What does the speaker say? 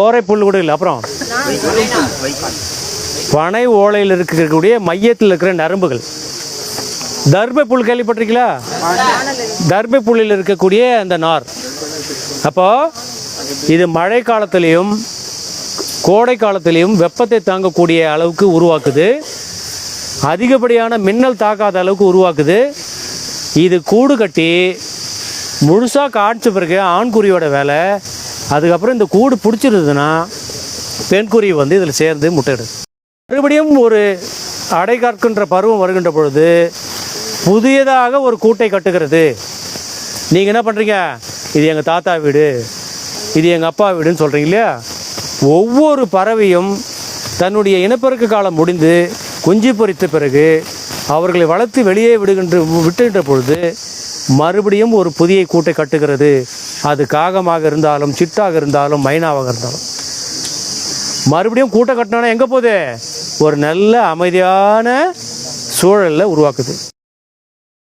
ஓரை புல் கூட இல்லை அப்புறம். பனை ஓலையில் இருக்கக்கூடிய மையத்தில் இருக்கிற நரம்புகள். தர்பை புல் கேள்விப்பட்டிருக்கீங்களா? தர்பை புல்லில் இருக்கக்கூடிய அந்த நார். அப்போ இது மழை காலத்திலையும் கோடை காலத்திலையும் வெப்பத்தை தாங்கக்கூடிய அளவுக்கு உருவாக்குது. அதிகப்படியான மின்னல் தாக்காத அளவுக்கு உருவாக்குது. இது கூடு கட்டி முழுசாக காய்ச்ச பிறகு ஆண்குறியோட வேலை அதுக்கப்புறம் இந்த கூடு பிடிச்சிருதுன்னா பெண்குருவி வந்து இதில் சேர்ந்து முட்டையிடுது மறுபடியும் ஒரு அடை காக்கின்ற பருவம் வருகின்ற பொழுது புதியதாக ஒரு கூட்டை கட்டுகிறது. நீங்கள் என்ன பண்ணுறீங்க இது எங்கள் தாத்தா வீடு இது எங்கள் அப்பா வீடுன்னு சொல்கிறீங்க இல்லையா? ஒவ்வொரு பறவையும் தன்னுடைய இனப்பெருக்க காலம் முடிந்து குஞ்சு பொரித்த பிறகு அவர்களை வளர்த்து வெளியே விடுகின்ற விட்டுகின்ற பொழுது மறுபடியும் ஒரு புதிய கூட்டை கட்டுகிறது. அது காகமாக இருந்தாலும் சிட்டாக இருந்தாலும் மைனாவாக இருந்தாலும். மறுபடியும் கூட்டை கட்டினா எங்கே போகுது? ஒரு நல்ல அமைதியான சூழலில் உருவாக்குது.